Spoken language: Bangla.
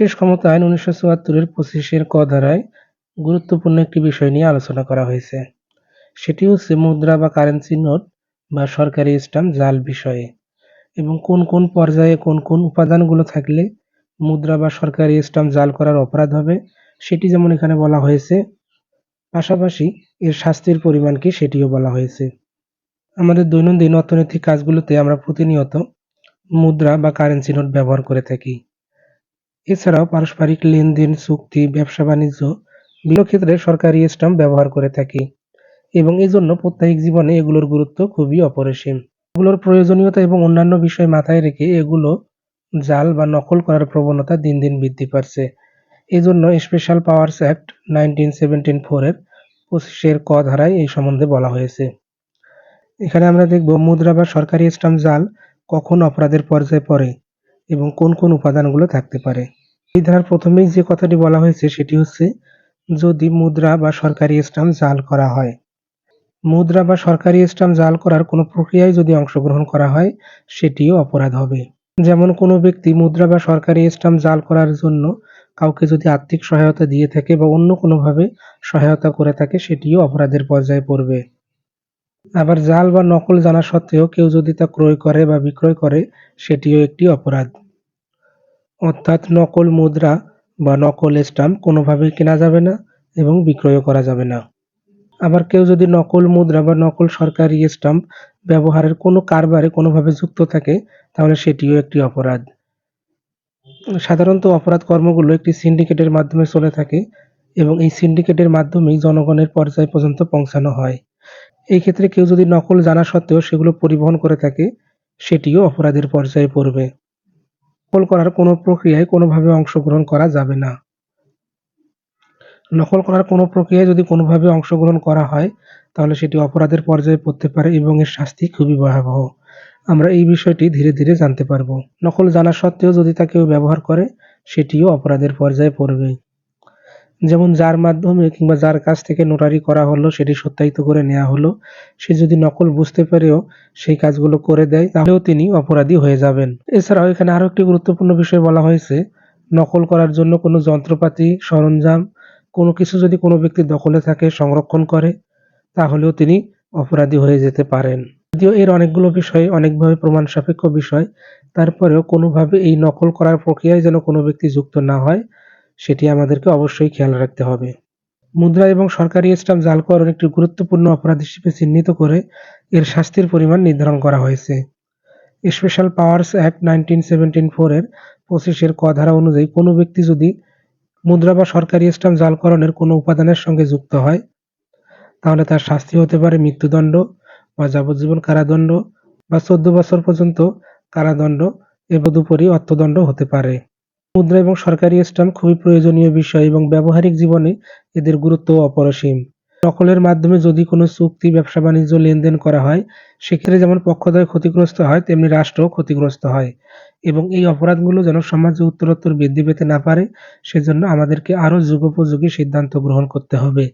বিশেষ ক্ষমতা আইন উনিশশো চুয়াত্তরের পঁচিশের ক ধারায় গুরুত্বপূর্ণ একটি বিষয় নিয়ে আলোচনা করা হয়েছে। সেটি হচ্ছে মুদ্রা বা কারেন্সি নোট বা সরকারি স্ট্যাম্প জাল বিষয়ে এবং কোন কোন পর্যায়ে কোন কোন উপাদানগুলো থাকলে মুদ্রা বা সরকারি স্ট্যাম্প জাল করার অপরাধ হবে সেটি যেমন এখানে বলা হয়েছে, পাশাপাশি এর শাস্তির পরিমাণ কি সেটিও বলা হয়েছে। আমাদের দৈনন্দিন অর্থনৈতিক কাজগুলোতে আমরা প্রতিনিয়ত মুদ্রা বা কারেন্সি নোট ব্যবহার করে থাকি। এছাড়াও পারস্পরিক লেনদেন, চুক্তি, ব্যবসা বাণিজ্য বিভিন্ন ক্ষেত্রে সরকারি স্ট্যাম্প ব্যবহার করে থাকি এবং এজন্য প্রত্যেক জীবনে এগুলোর গুরুত্ব খুবই অপরিসীম। এগুলোর প্রয়োজনীয়তা এবং অন্যান্য বিষয় মাথায় রেখে এগুলো জাল বা নকল করার প্রবণতা দিন দিন বৃদ্ধি পাচ্ছে। এজন্য special powers act nineteen seventeen ফোরের পঁচিশের ক ধারায় এই সম্বন্ধে বলা হয়েছে। এখানে আমরা দেখব, মুদ্রা বা সরকারি স্ট্যাম্প জাল কখন অপরাধের পর্যায়ে পড়ে? এবং কোন কোন উপাদানগুলো থাকতে পারে। এই ধারার প্রথমেই যে কথাটি বলা হয়েছে সেটি হচ্ছে, যদি মুদ্রা বা সরকারি স্ট্যাম্প জাল করা হয়। মুদ্রা বা সরকারি স্ট্যাম্প জাল করার কোনো প্রক্রিয়ায় যদি অংশগ্রহণ করা হয়, সেটিও অপরাধ হবে। যেমন কোনো ব্যক্তি মুদ্রা বা সরকারি স্ট্যাম্প জাল করার জন্য কাউকে যদি আর্থিক সহায়তা দিয়ে থাকে বা অন্য কোনোভাবে সহায়তা করে থাকে, সেটিও অপরাধের পর্যায়ে পড়বে। আবার জাল বা নকল জানা সত্ত্বেও কেউ যদি তা ক্রয় করে বা বিক্রয় করে, সেটিও একটি অপরাধ। অর্থাৎ নকল মুদ্রা বা নকল স্ট্যাম্প কোনোভাবেই কেনা যাবে না এবং বিক্রয়ও করা যাবে না। আবার কেউ যদি নকল মুদ্রা বা নকল সরকারি স্ট্যাম্প ব্যবহারের কোনো কারবারে কোনোভাবে যুক্ত থাকে, তাহলে সেটিও একটি অপরাধ। সাধারণত অপরাধ কর্মগুলো একটি সিন্ডিকেটের মাধ্যমে চলে থাকে এবং এই সিন্ডিকেটের মাধ্যমেই জনগণের পর্যায় পর্যন্ত পৌঁছানো হয়। এই ক্ষেত্রে কেউ যদি নকল জানা সত্ত্বেও সেগুলো পরিবহন করে থাকে, সেটিও অপরাধের পর্যায়ে পড়বে। নকল করার কোনো প্রক্রিয়ায় কোনোভাবে অংশগ্রহণ করা যাবে না। নকল করার কোনো প্রক্রিয়ায় যদি কোনোভাবে অংশগ্রহণ করা হয়, তাহলে সেটি অপরাধের পর্যায়ে পড়তে পারে এবং এর শাস্তি খুবই ভয়াবহ। আমরা এই বিষয়টি ধীরে ধীরে জানতে পারব। নকল জানা সত্ত্বেও যদি তা কেউ ব্যবহার করে, সেটিও অপরাধের পর্যায়ে পড়বে। যেমন যার মাধ্যমে কিংবা যার কাছ থেকে নোটারি করা হলো, সেটি সত্যায়িত করে নেওয়া হলো, সে যদি নকল বুঝতে পেরেও সেই কাজগুলো করে দেয়, তাহলেও তিনি অপরাধী হয়ে যাবেন। এছাড়াও এখানে আরও একটি গুরুত্বপূর্ণ বিষয় বলা হয়েছে, নকল করার জন্য কোনো যন্ত্রপাতি, সরঞ্জাম, কোনো কিছু যদি কোনো ব্যক্তি দখলে থাকে, সংরক্ষণ করে, তাহলেও তিনি অপরাধী হয়ে যেতে পারেন। যদিও এর অনেকগুলো বিষয় অনেকভাবে প্রমাণ সাপেক্ষ বিষয়, তারপরেও কোনোভাবে এই নকল করার প্রক্রিয়ায় যেন কোনো ব্যক্তি যুক্ত না হয় সেটি আমাদেরকে অবশ্যই খেয়াল রাখতে হবে। মুদ্রা এবং সরকারি স্ট্যাম্প জালকরণ একটি গুরুত্বপূর্ণ অপরাধ হিসেবে চিহ্নিত করে এর শাস্তির পরিমাণ নির্ধারণ করা হয়েছে। Special powers act nineteen seventeen ফোরের পঁচিশের ক ধারা অনুযায়ী কোনো ব্যক্তি যদি মুদ্রা বা সরকারি স্ট্যাম্প জালকরণের কোনো উপাদানের সঙ্গে যুক্ত হয়, তাহলে তার শাস্তি হতে পারে মৃত্যুদণ্ড বা যাবজ্জীবন কারাদণ্ড বা চোদ্দ বছর পর্যন্ত কারাদণ্ড এর তদুপরি অর্থদণ্ড হতে পারে। মুদ্রা এবং সরকারি স্ট্যাম্প খুবই প্রয়োজনীয় বিষয় এবং ব্যবহারিক জীবনে এদের গুরুত্ব অপরিসীম। নকলের মাধ্যমে যদি কোনো চুক্তি, ব্যবসা, বাণিজ্য লেনদেন করা হয়, সেক্ষেত্রে যেমন পক্ষদ্বয় ক্ষতিগ্রস্ত হয়, তেমনি রাষ্ট্রও ক্ষতিগ্রস্ত হয় এবং এই অপরাধগুলো যেন সমাজে উত্তরোত্তর বৃদ্ধি পেতে না পারে, সেজন্য আমাদেরকে আরও যুগোপযোগী সিদ্ধান্ত গ্রহণ করতে হবে।